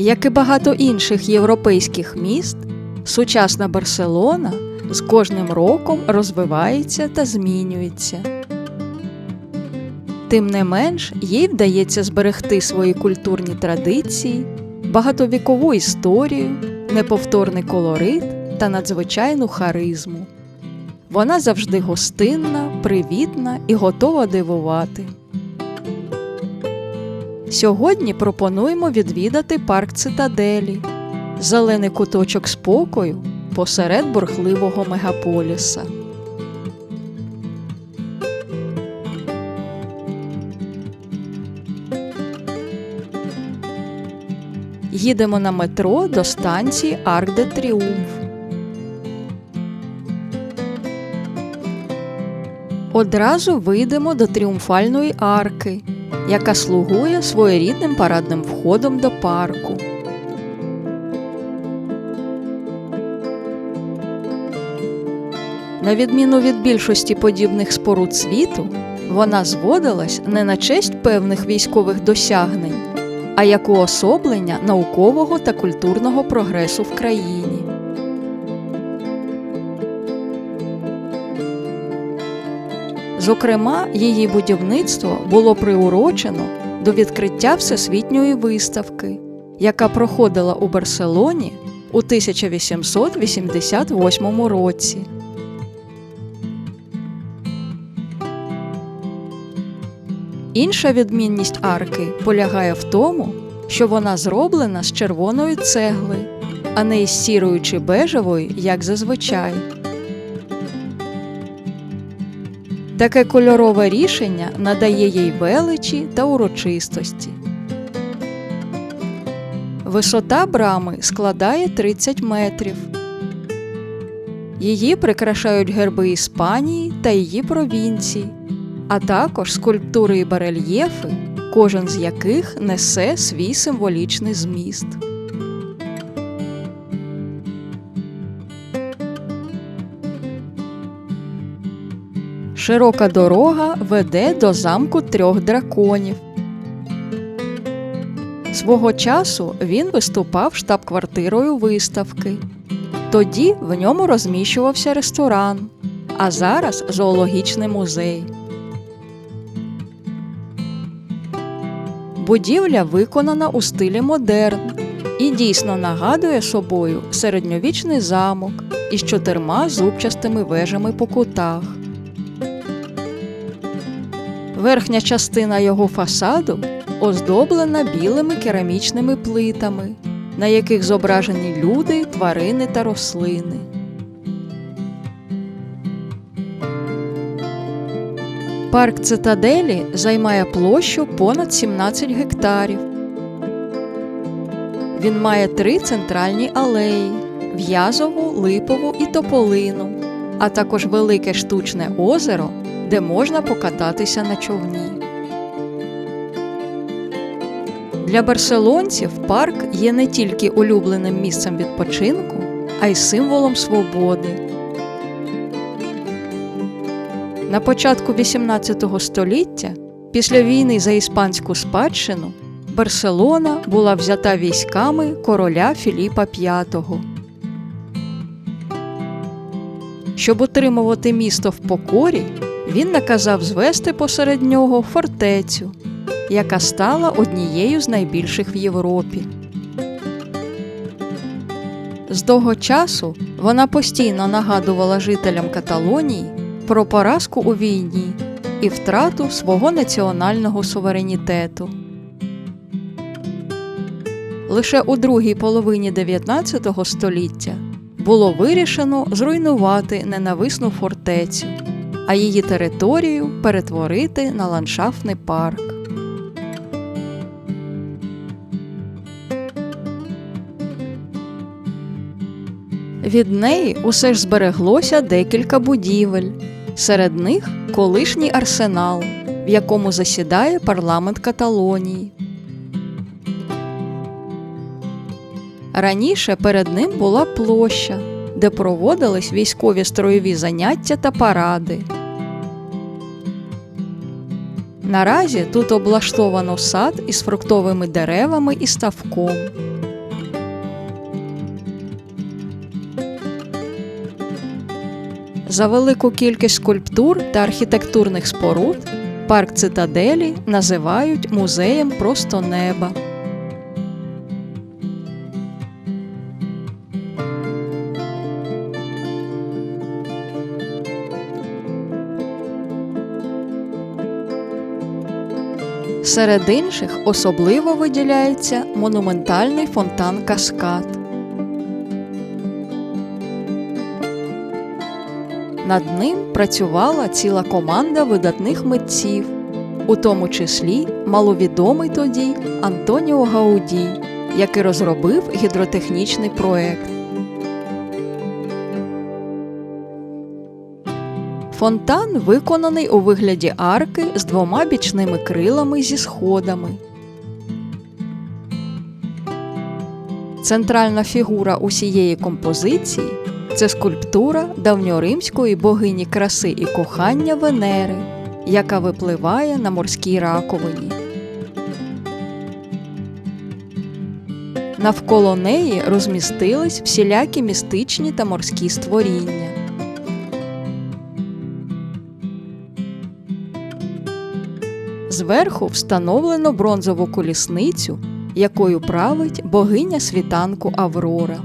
Як і багато інших європейських міст, сучасна Барселона з кожним роком розвивається та змінюється. Тим не менш, їй вдається зберегти свої культурні традиції, багатовікову історію, неповторний колорит та надзвичайну харизму. Вона завжди гостинна, привітна і готова дивувати. Сьогодні пропонуємо відвідати парк цитаделі, зелений куточок спокою посеред бурхливого мегаполіса. Їдемо на метро до станції Арк де Тріумф. Одразу вийдемо до тріумфальної арки, яка слугує своєрідним парадним входом до парку. На відміну від більшості подібних споруд світу, вона зводилась не на честь певних військових досягнень, а як уособлення наукового та культурного прогресу в країні. Зокрема, її будівництво було приурочено до відкриття всесвітньої виставки, яка проходила у Барселоні у 1888 році. Інша відмінність арки полягає в тому, що вона зроблена з червоної цегли, а не із сірої чи бежевої, як зазвичай. Таке кольорове рішення надає їй величі та урочистості. Висота брами складає 30 метрів. Її прикрашають герби Іспанії та її провінцій, а також скульптури і барельєфи, кожен з яких несе свій символічний зміст. Широка дорога веде до замку трьох драконів. Свого часу він виступав штаб-квартирою виставки. Тоді в ньому розміщувався ресторан, а зараз зоологічний музей. Будівля виконана у стилі модерн і дійсно нагадує собою середньовічний замок із чотирма зубчастими вежами по кутах. Верхня частина його фасаду оздоблена білими керамічними плитами, на яких зображені люди, тварини та рослини. Парк цитаделі займає площу понад 17 гектарів. Він має три центральні алеї в'язову, липову і тополину, а також велике штучне озеро, де можна покататися на човні. Для барселонців парк є не тільки улюбленим місцем відпочинку, а й символом свободи. На початку XVIII століття, після війни за іспанську спадщину, Барселона була взята військами короля Філіпа V. Щоб утримувати місто в покорі, він наказав звести посеред нього фортецю, яка стала однією з найбільших в Європі. З того часу вона постійно нагадувала жителям Каталонії про поразку у війні і втрату свого національного суверенітету. Лише у другій половині 19 століття було вирішено зруйнувати ненависну фортецю, а її територію перетворити на ландшафтний парк. Від неї усе ж збереглося декілька будівель, серед них колишній арсенал, в якому засідає парламент Каталонії. Раніше перед ним була площа, де проводились військові строєві заняття та паради. Наразі тут облаштовано сад із фруктовими деревами і ставком. За велику кількість скульптур та архітектурних споруд парк цитаделі називають музеєм просто неба. Серед інших особливо виділяється монументальний фонтан Каскад. Над ним працювала ціла команда видатних митців, у тому числі маловідомий тоді Антоніо Гауді, який розробив гідротехнічний проект. Фонтан виконаний у вигляді арки з двома бічними крилами зі сходами. Центральна фігура усієї композиції це скульптура давньоримської богині краси і кохання Венери, яка випливає на морській раковині. Навколо неї розмістились всілякі містичні та морські створіння. Зверху встановлено бронзову колісницю, якою править богиня світанку Аврора.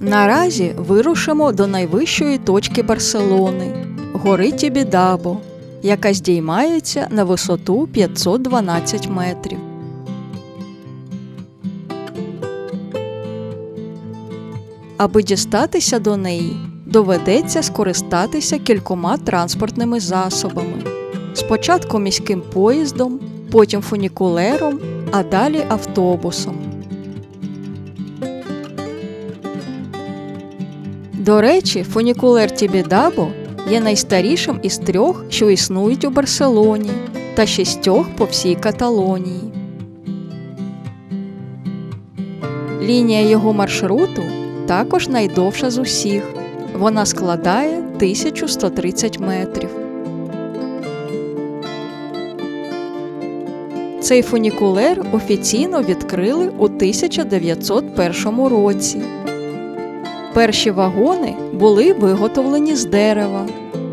Наразі вирушимо до найвищої точки Барселони гори Тібідабо, яка здіймається на висоту 512 метрів. Аби дістатися до неї, доведеться скористатися кількома транспортними засобами. Спочатку міським поїздом, потім фунікулером, а далі автобусом. До речі, фунікулер Тібідабо є найстарішим із трьох, що існують у Барселоні, та шістьох по всій Каталонії. Лінія його маршруту також найдовша з усіх. Вона складає 1130 метрів. Цей фунікулер офіційно відкрили у 1901 році. Перші вагони були виготовлені з дерева,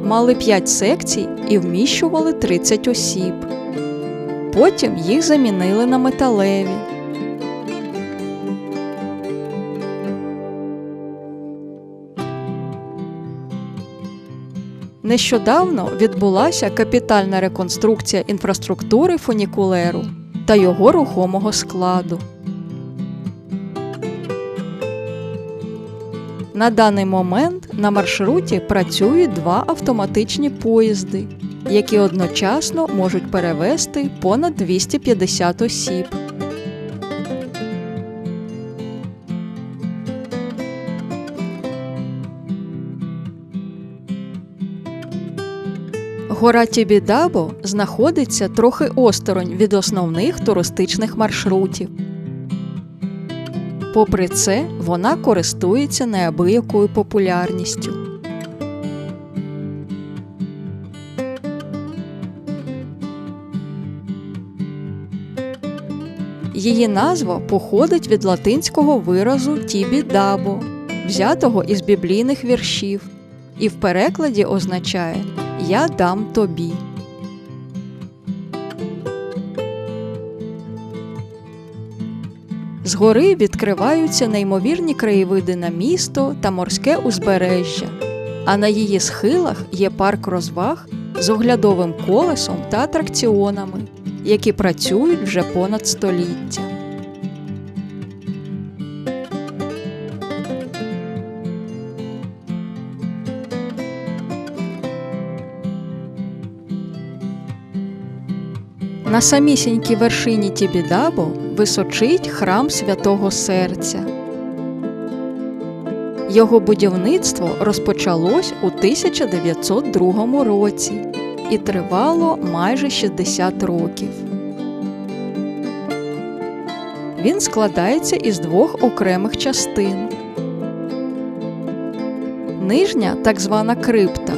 мали 5 секцій і вміщували 30 осіб. Потім їх замінили на металеві. Нещодавно відбулася капітальна реконструкція інфраструктури фунікулеру та його рухомого складу. На даний момент на маршруті працюють два автоматичні поїзди, які одночасно можуть перевезти понад 250 осіб. Гора Тібідабо знаходиться трохи осторонь від основних туристичних маршрутів. Попри це, вона користується неабиякою популярністю. Її назва походить від латинського виразу тібі-дабо, взятого із біблійних віршів, і в перекладі означає Я дам тобі. Згори відкриваються неймовірні краєвиди на місто та морське узбережжя, а на її схилах є парк розваг з оглядовим колесом та атракціонами, які працюють вже понад століття. На самісінькій вершині Тібідабо височить храм Святого Серця. Його будівництво розпочалось у 1902 році і тривало майже 60 років. Він складається із двох окремих частин. Нижня, так звана крипта,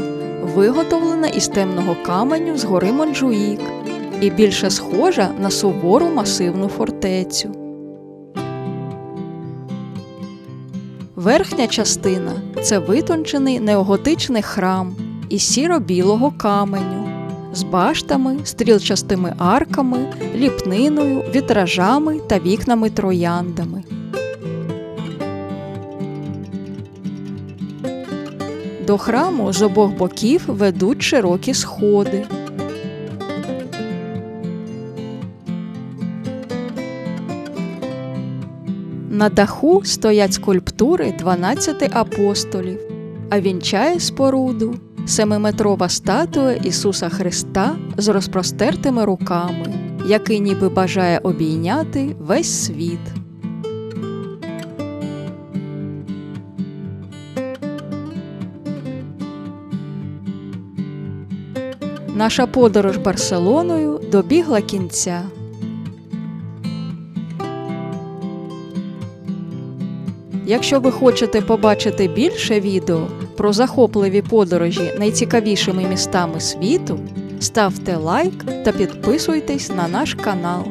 виготовлена із темного каменю з гори Монджуїк і більше схожа на сувору масивну фортецю. Верхня частина це витончений неоготичний храм із сіро-білого каменю з баштами, стрілчастими арками, ліпниною, вітражами та вікнами трояндами. До храму з обох боків ведуть широкі сходи. На даху стоять скульптури 12 апостолів, а вінчає споруду семиметрова статуя Ісуса Христа з розпростертими руками, який ніби бажає обійняти весь світ. Наша подорож Барселоною добігла кінця. Якщо ви хочете побачити більше відео про захопливі подорожі найцікавішими містами світу, ставте лайк та підписуйтесь на наш канал.